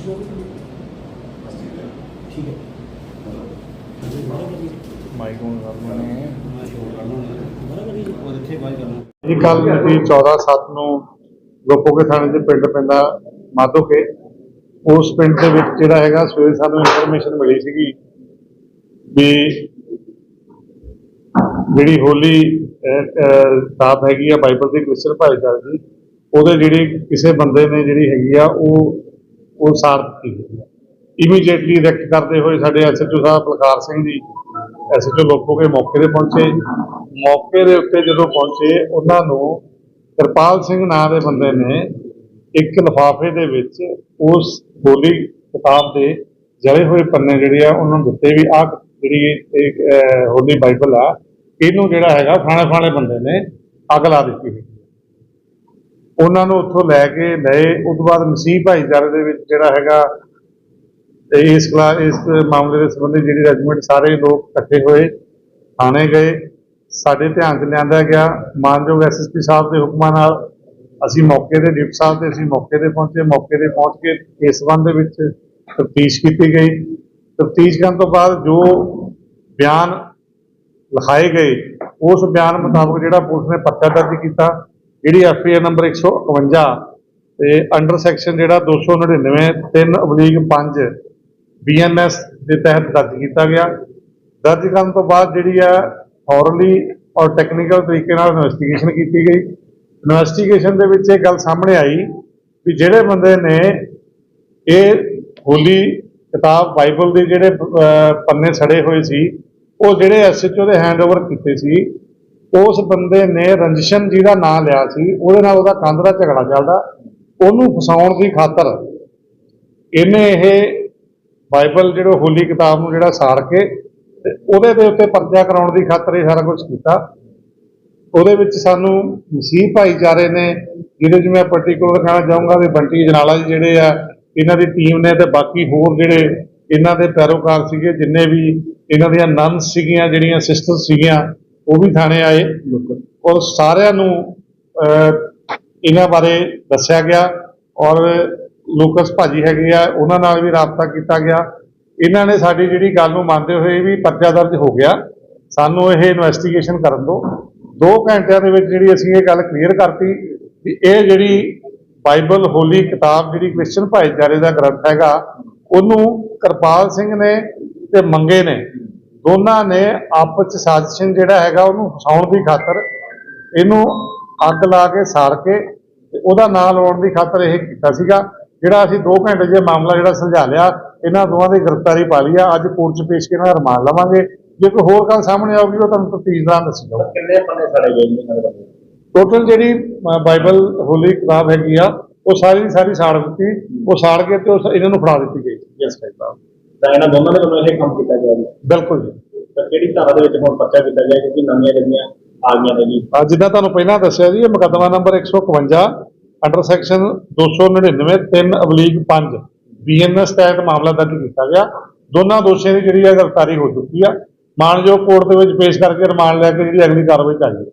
ਠੀਕ ਹੈ mic on ਕਰਨਾ ਨੇ ਉਹ ਕੱਲ ਮਿਤੀ 14 7 ਨੂੰ ਲੋਪੋਕੇ ਥਾਣੇ ਦੇ ਪਿੰਡ ਪੈਂਦਾ ਮਾਧੋਕੇ, ਉਸ ਪਿੰਡ ਦੇ ਵਿੱਚ ਜਿਹੜਾ ਹੈਗਾ ਸਵੇਰੇ ਸਾਨੂੰ ਇਨਫੋਰਮੇਸ਼ਨ ਮਿਲੀ ਸੀਗੀ ਵੀ ਜਿਹੜੀ ਹੋਲੀ ਸਾਫ਼ ਹੈਗੀ ਆ, ਬਾਈਬਲ ਦੀ ਕ੍ਰਿਸਚਨ ਭਾਈਚਾਰੇ ਦੀ, ਉਹਦੇ ਜਿਹੜੀ ਕਿਸੇ ਬੰਦੇ ਨੇ ਜਿਹੜੀ ਹੈਗੀ ਆ, ਉਹ ਉਹ ਸਾਰ ਦਿੱਤੀ ਗਈ ਇਮੀਡੀਏਟਲੀ ਰੈਕਟ ਕਰਦੇ ਹੋਏ ਸਾਡੇ ਐਸਐਚਓ ਸਾਹਿਬ ਬਲਕਾਰ ਸਿੰਘ ਜੀ ਐਸਐਚਓ ਲੋਕੋ ਕੇ ਮੌਕੇ ਤੇ ਪਹੁੰਚੇ। ਮੌਕੇ ਦੇ ਉੱਤੇ ਜਦੋਂ ਪਹੁੰਚੇ, ਉਹਨਾਂ ਨੂੰ ਕਿਰਪਾਲ ਸਿੰਘ ਨਾਂ ਦੇ ਬੰਦੇ ਨੇ ਇੱਕ ਲਿਫਾਫੇ ਦੇ ਵਿੱਚ ਉਸ ਹੋਲੀ ਕਿਤਾਬ ਦੇ ਜਲੇ ਹੋਏ ਪੰਨੇ ਜਿਹੜੇ ਆ, ਉਹਨਾਂ ਨੂੰ ਦਿੱਤੇ ਵੀ ਆਹ ਜਿਹੜੀ ਇਹ ਹੋਲੀ ਬਾਈਬਲ ਆ, ਇਹਨੂੰ ਜਿਹੜਾ ਹੈਗਾ ਫਾਣੇ ਫਾਣੇ ਬੰਦੇ ਨੇ ਅੱਗ ਲਾ ਦਿੱਤੀ ਸੀ ਉਹਨਾਂ ਨੂੰ ਉੱਥੋਂ ਲੈ ਕੇ ਲਏ। ਉਸ ਤੋਂ ਬਾਅਦ ਮਸੀਹ ਭਾਈਚਾਰੇ ਦੇ ਵਿੱਚ ਜਿਹੜਾ ਹੈਗਾ, ਤੇ ਇਸ ਕਲਾ, ਇਸ ਮਾਮਲੇ ਦੇ ਸੰਬੰਧੀ ਜਿਹੜੀ ਰੈਜੀਮੈਂਟ ਸਾਰੇ ਲੋਕ ਇਕੱਠੇ ਹੋਏ, ਥਾਣੇ ਗਏ। ਸਾਡੇ ਧਿਆਨ 'ਚ ਲਿਆਂਦਾ ਗਿਆ, ਮਾਨਯੋਗ ਐਸਐਸਪੀ ਸਾਹਿਬ ਦੇ ਹੁਕਮਾਂ ਨਾਲ ਅਸੀਂ ਮੌਕੇ ਤੇ, ਡਿਪਟੀ ਸਾਹਿਬ ਤੇ ਅਸੀਂ ਮੌਕੇ ਤੇ ਪਹੁੰਚੇ। ਮੌਕੇ ਤੇ ਪਹੁੰਚ ਕੇ ਇਸ ਸੰਬੰਧ ਦੇ ਵਿੱਚ ਤਫਤੀਸ਼ ਕੀਤੀ ਗਈ। ਤਫਤੀਸ਼ ਕਰਨ ਤੋਂ ਬਾਅਦ ਜੋ ਬਿਆਨ ਲਿਖਾਏ ਗਏ, ਉਸ ਬਿਆਨ ਮੁਤਾਬਕ ਜਿਹੜਾ ਪੁਲਿਸ ਨੇ ਪਰਚਾ ਦਰਜ ਕੀਤਾ ਜਿਹੜੀ ਐਫਆਈਆਰ ਨੰਬਰ 151 ਤੇ ਅੰਡਰ ਸੈਕਸ਼ਨ ਜਿਹੜਾ 299 3 5 ਬੀਐਨਐਸ ਦੇ ਤਹਿਤ ਦਰਜ ਕੀਤਾ ਗਿਆ। ਦਰਜ ਕਰਨ ਤੋਂ ਬਾਅਦ ਜਿਹੜੀ ਆ ਥੋਰਲੀ ਔਰ ਟੈਕਨੀਕਲ ਤਰੀਕੇ ਨਾਲ ਇਨਵੈਸਟੀਗੇਸ਼ਨ ਕੀਤੀ ਗਈ। ਇਨਵੈਸਟੀਗੇਸ਼ਨ ਦੇ ਵਿੱਚ ਇਹ ਗੱਲ ਸਾਹਮਣੇ ਆਈ ਵੀ ਜਿਹੜੇ ਬੰਦੇ ਨੇ ਇਹ ਹੋਲੀ ਕਿਤਾਬ ਬਾਈਬਲ ਦੇ ਜਿਹੜੇ ਪੰਨੇ ਸੜੇ ਹੋਏ ਸੀ, ਉਹ ਜਿਹੜੇ ਐਸਐਚਓ ਦੇ ਹੈਂਡਓਵਰ ਕੀਤੇ ਸੀ ਉਸ ਬੰਦੇ ਨੇ ਰੰਜਸ਼ਨ ਜੀ ਦਾ ਨਾਂ ਲਿਆ ਸੀ, ਉਹਦੇ ਨਾਲ ਉਹਦਾ ਕੰਧ ਦਾ ਝਗੜਾ ਚੱਲਦਾ, ਉਹਨੂੰ ਫਸਾਉਣ ਦੀ ਖਾਤਰ ਇਹਨੇ ਇਹ ਬਾਈਬਲ ਜਿਹੜਾ ਹੋਲੀ ਕਿਤਾਬ ਨੂੰ ਜਿਹੜਾ ਸਾੜ ਕੇ ਤੇ ਉਹਦੇ ਦੇ ਉੱਤੇ ਪਰਚਾ ਕਰਾਉਣ ਦੀ ਖਾਤਰ ਇਹ ਸਾਰਾ ਕੁਝ ਕੀਤਾ। ਉਹਦੇ ਵਿੱਚ ਸਾਨੂੰ ਮਸੀਹ ਭਾਈਚਾਰੇ ਨੇ, ਜਿਹਦੇ 'ਚ ਮੈਂ ਪਾਰਟਿਕੂਲਰ ਕਹਿਣਾ ਚਾਹੂੰਗਾ ਵੀ ਬੰਟੀ ਜਨਾਲਾ ਜੀ ਜਿਹੜੇ ਆ, ਇਹਨਾਂ ਦੀ ਟੀਮ ਨੇ ਤੇ ਬਾਕੀ ਹੋਰ ਜਿਹੜੇ ਇਹਨਾਂ ਦੇ ਪੈਰੋਕਾਰ ਸੀਗੇ, ਜਿੰਨੇ ਵੀ ਇਹਨਾਂ ਦੀਆਂ ਨਨਸ ਸੀਗੀਆਂ, ਜਿਹੜੀਆਂ ਸਿਸਟਰ ਸੀਗੀਆਂ ਉਹ ਵੀ ਥਾਣੇ ਆਏ। ਔਰ ਸਾਰਿਆਂ ਨੂੰ ਇਹਨਾਂ ਬਾਰੇ ਦੱਸਿਆ ਗਿਆ। ਔਰ ਲੋਕਸ ਭਾਜੀ ਹੈਗੇ ਆ ਉਹਨਾਂ ਨਾਲ ਵੀ ਰਾਬਤਾ ਕੀਤਾ ਗਿਆ। ਇਹਨਾਂ ਨੇ ਸਾਡੀ ਜਿਹੜੀ ਗੱਲ ਨੂੰ ਮੰਨਦੇ ਹੋਏ ਵੀ ਪਰਚਾ ਦਰਜ ਹੋ ਗਿਆ। ਸਾਨੂੰ ਇਹ ਇਨਵੈਸਟੀਗੇਸ਼ਨ ਕਰਨ ਦਿਓ। 2 ਘੰਟਿਆਂ ਦੇ ਵਿੱਚ ਜਿਹੜੀ ਅਸੀਂ ਇਹ ਗੱਲ ਕਲੀਅਰ ਕਰਤੀ ਵੀ ਇਹ ਜਿਹੜੀ ਬਾਈਬਲ ਹੋਲੀ ਕਿਤਾਬ ਜਿਹੜੀ ਕ੍ਰਿਸਚਨ ਭਾਈਚਾਰੇ ਦਾ ਗ੍ਰੰਥ ਹੈਗਾ ਉਹਨੂੰ ਕਿਰਪਾਲ ਸਿੰਘ ਨੇ ਤੇ ਮੰਗੇ ਨੇ। ਦੋਨਾਂ ਨੇ ਆਪਸ ਚ ਸਾਜ਼ਿਸ਼ ਜਿਹੜਾ ਹੈਗਾ ਉਹਨੂੰ ਫਸਾਉਣ ਦੀ ਖਾਤਰ ਇਹਨੂੰ ਅੱਗ ਲਾ ਕੇ ਸਾੜ ਕੇ ਤੇ ਉਹਦਾ ਨਾਂ ਲਾਉਣ ਦੀ ਖਾਤਰ ਇਹ ਕੀਤਾ ਸੀਗਾ ਜਿਹੜਾ ਅਸੀਂ 2 ਘੰਟੇ ਇਹ ਮਾਮਲਾ ਜਿਹੜਾ ਸੁਲਝਾ ਲਿਆ ਇਹਨਾਂ ਦੋਵਾਂ ਦੀ ਗ੍ਰਿਫਤਾਰੀ ਪਾ ਲਈ ਆ ਅੱਜ ਕੋਰਟ 'ਚ ਪੇਸ਼ ਕੇ ਇਹਨਾਂ ਦਾ ਰਿਮਾਂਡ ਲਵਾਂਗੇ। ਜੇ ਕੋਈ ਹੋਰ ਗੱਲ ਸਾਹਮਣੇ ਆਊਗੀ ਉਹ ਤੁਹਾਨੂੰ ਤਫਤੀਸ਼ ਦੌਰਾਨ ਦੱਸੀ ਜਾਊਗੀ। ਕਿੰਨੇ ਪੰਨੇ ਸੜੇ ਗਏ ਨੇ ਟੋਟਲ ਜਿਹੜੀ ਬਾਈਬਲ ਹੋਲੀ ਕਿਤਾਬ ਹੈਗੀ ਆ ਉਹ ਸਾਰੀ ਦੀ ਸਾਰੀ ਸਾੜ ਦਿੱਤੀ ਉਹ ਸਾੜ ਕੇ ਤੇ ਉਹ ਇਹਨਾਂ ਨੂੰ ਫੜਾ ਦਿੱਤੀ ਗਈ। ਯੈਸ ਸਾਹਿਬ ਤਾਂ ਇਹਨਾਂ ਦੋਨਾਂ ਦੇ ਵੱਲੋਂ ਇਹ ਕੰਮ ਕੀਤਾ ਗਿਆ ਜੀ। ਬਿਲਕੁਲ ਜੀ। ਤਾਂ ਕਿਹੜੀ ਧਾਰਾ ਦੇ ਵਿੱਚ ਹੁਣ ਪਰਚਾ ਕੀਤਾ ਗਿਆ ਕਿਉਂਕਿ ਨਵੀਆਂ ਜਿਹੜੀਆਂ ਆ ਗਈਆਂ ਨੇ ਜੀ? ਅੱਜ ਜਿੱਦਾਂ ਤੁਹਾਨੂੰ ਪਹਿਲਾਂ ਦੱਸਿਆ ਜੀ ਇਹ ਮੁਕੱਦਮਾ ਨੰਬਰ 151 ਅੰਡਰ ਸੈਕਸ਼ਨ 299 3 ਅਬਲੀਗ 5 ਬੀਐਨਐਸ ਤਹਿਤ ਮਾਮਲਾ ਦਰਜ ਕੀਤਾ ਗਿਆ। ਦੋਨਾਂ ਦੋਸ਼ੀਆਂ ਦੀ ਜਿਹੜੀ ਹੈ ਗ੍ਰਿਫਤਾਰੀ ਹੋ ਚੁੱਕੀ ਆ। ਮਾਨਯੋਗ ਕੋਰਟ ਦੇ ਵਿੱਚ ਪੇਸ਼ ਕਰਕੇ ਰਿਮਾਂਡ ਲੈ ਕੇ ਜਿਹੜੀ ਅਗਲੀ ਕਾਰਵਾਈ ਚਾਹੀਦੀ